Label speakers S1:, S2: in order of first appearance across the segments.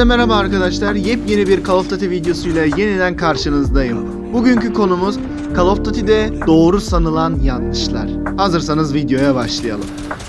S1: Hepinize merhaba arkadaşlar. Yepyeni bir Call of Duty videosuyla yeniden karşınızdayım. Bugünkü konumuz Call of Duty'de doğru sanılan yanlışlar. Hazırsanız videoya başlayalım.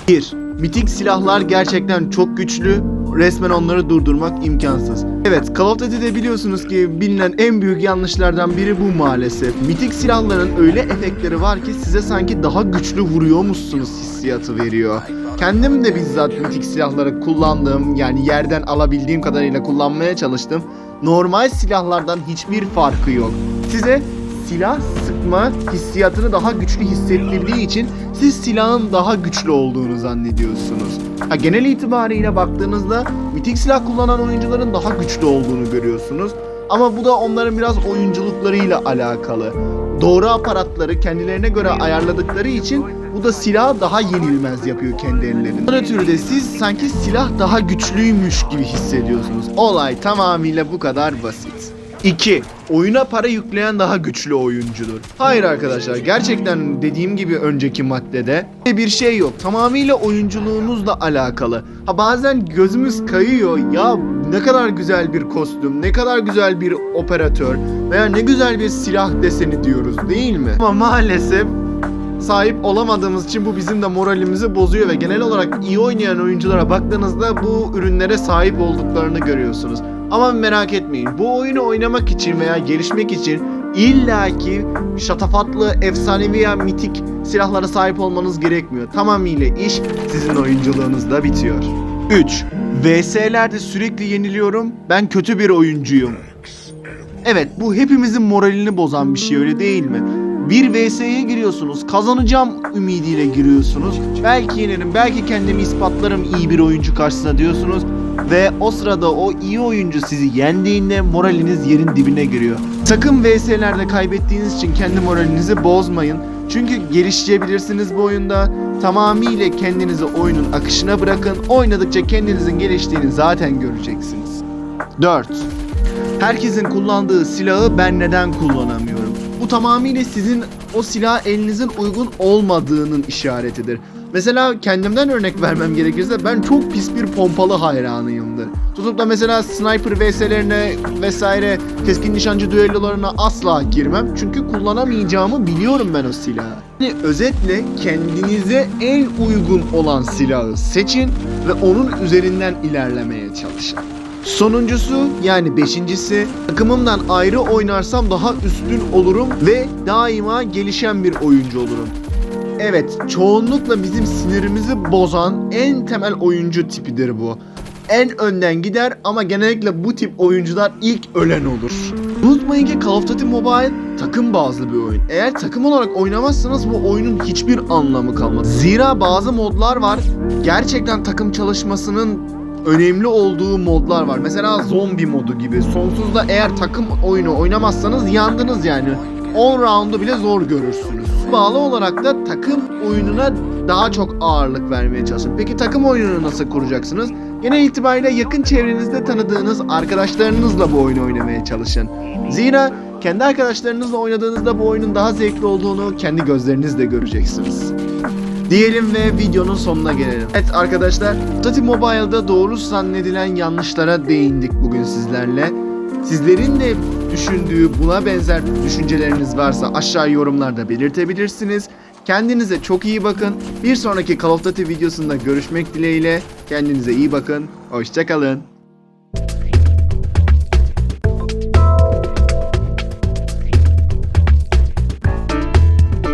S1: 1. Mitik silahlar gerçekten çok güçlü. Resmen onları durdurmak imkansız. Evet, Call of Duty'de biliyorsunuz ki bilinen en büyük yanlışlardan biri bu maalesef. Mitik silahların öyle efektleri var ki size sanki daha güçlü vuruyormuşsunuz hissiyatı veriyor. Kendim de bizzat mitik silahları kullandım. Yani yerden alabildiğim kadarıyla kullanmaya çalıştım. Normal silahlardan hiçbir farkı yok. Size silah sıkma hissiyatını daha güçlü hissettirdiği için siz silahın daha güçlü olduğunu zannediyorsunuz. Ha, genel itibariyle baktığınızda mitik silah kullanan oyuncuların daha güçlü olduğunu görüyorsunuz. Ama bu da onların biraz oyunculuklarıyla alakalı. Doğru aparatları kendilerine göre ayarladıkları için bu da silahı daha yenilmez yapıyor kendi ellerinde. Bu ötürü siz sanki silah daha güçlüymüş gibi hissediyorsunuz. Olay tamamıyla bu kadar basit. 2. Oyuna para yükleyen daha güçlü oyuncudur. Hayır arkadaşlar gerçekten dediğim gibi önceki maddede bir şey yok. Tamamıyla oyunculuğunuzla alakalı. Ha bazen gözümüz kayıyor ya ne kadar güzel bir kostüm, ne kadar güzel bir operatör veya ne güzel bir silah deseni diyoruz değil mi? Ama maalesef sahip olamadığımız için bu bizim de moralimizi bozuyor ve genel olarak iyi oynayan oyunculara baktığınızda bu ürünlere sahip olduklarını görüyorsunuz. Ama merak etmeyin bu oyunu oynamak için veya gelişmek için illaki şatafatlı, efsanevi veya mitik silahlara sahip olmanız gerekmiyor. Tamamıyla iş sizin oyunculuğunuzda bitiyor. 3. VS'lerde sürekli yeniliyorum. Ben kötü bir oyuncuyum. Evet bu hepimizin moralini bozan bir şey öyle değil mi? Bir VS'ye giriyorsunuz, kazanacağım ümidiyle giriyorsunuz. Belki yenirim, belki kendimi ispatlarım iyi bir oyuncu karşısında diyorsunuz. Ve o sırada o iyi oyuncu sizi yendiğinde moraliniz yerin dibine giriyor. Sakın VS'lerde kaybettiğiniz için kendi moralinizi bozmayın. Çünkü gelişebilirsiniz bu oyunda. Tamamıyla kendinizi oyunun akışına bırakın. Oynadıkça kendinizin geliştiğini zaten göreceksiniz. 4. Herkesin kullandığı silahı ben neden kullanamıyorum? Bu tamamıyla sizin o silah elinizin uygun olmadığının işaretidir. Mesela kendimden örnek vermem gerekirse ben çok pis bir pompalı hayranıyımdır. Tutup da mesela sniper vs'lerine vesaire keskin nişancı düellolarına asla girmem. Çünkü kullanamayacağımı biliyorum ben o silahı. Yani özetle kendinize en uygun olan silahı seçin ve onun üzerinden ilerlemeye çalışın. Sonuncusu yani beşincisi takımımdan ayrı oynarsam daha üstün olurum ve daima gelişen bir oyuncu olurum. Evet çoğunlukla bizim sinirimizi bozan en temel oyuncu tipidir bu. En önden gider ama genellikle bu tip oyuncular ilk ölen olur. Unutmayın ki Call of Duty Mobile takım bazlı bir oyun. Eğer takım olarak oynamazsanız bu oyunun hiçbir anlamı kalmaz. Zira bazı modlar var. Gerçekten takım çalışmasının önemli olduğu modlar var. Mesela zombi modu gibi. Sonsuzda eğer takım oyunu oynamazsanız yandınız yani. 10 roundu bile zor görürsünüz. Bağlı olarak da takım oyununa daha çok ağırlık vermeye çalışın. Peki takım oyununu nasıl kuracaksınız? Genel itibariyle yakın çevrenizde tanıdığınız arkadaşlarınızla bu oyunu oynamaya çalışın. Zira kendi arkadaşlarınızla oynadığınızda bu oyunun daha zevkli olduğunu kendi gözlerinizle göreceksiniz. Diyelim ve videonun sonuna gelelim. Evet arkadaşlar, Tati Mobile'da doğru zannedilen yanlışlara değindik bugün sizlerle. Sizlerin de düşündüğü buna benzer düşünceleriniz varsa aşağı yorumlarda belirtebilirsiniz. Kendinize çok iyi bakın. Bir sonraki Call of Duty videosunda görüşmek dileğiyle. Kendinize iyi bakın. Hoşçakalın.